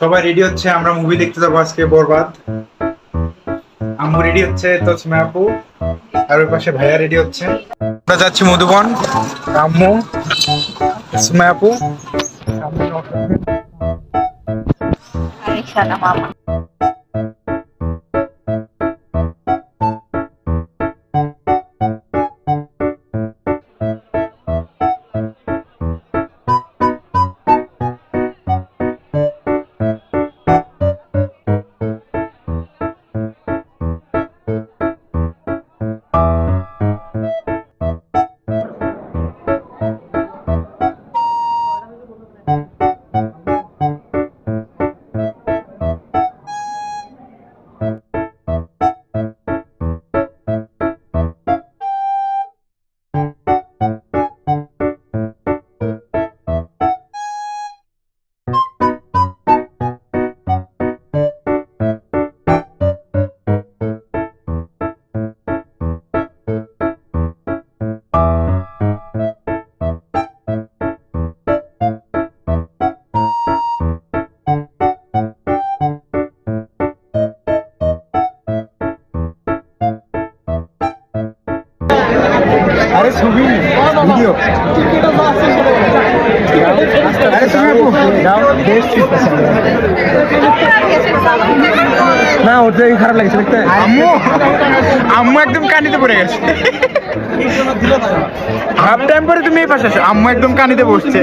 সবাই রেডি হচ্ছে, আমরা মুভি দেখতে যাব আজকে, বরবাদ। আম্মু রেডি হচ্ছে তসমে আপু, আর ওই পাশে ভাইয়া রেডি হচ্ছে। আমরা যাচ্ছি মধুবন আম্মু তসমে আপু। রিক্সাটা আরে ছবি ভিডিও আরে তুমি আপু। না ওর খারাপ লাগছে দেখতে। আম্মু আম্মু একদম কানিতে পড়ে গেছে। হাফ টাইম পরে তুমি এই পাশে আসো। আম্মু একদম কানিতে বসছে।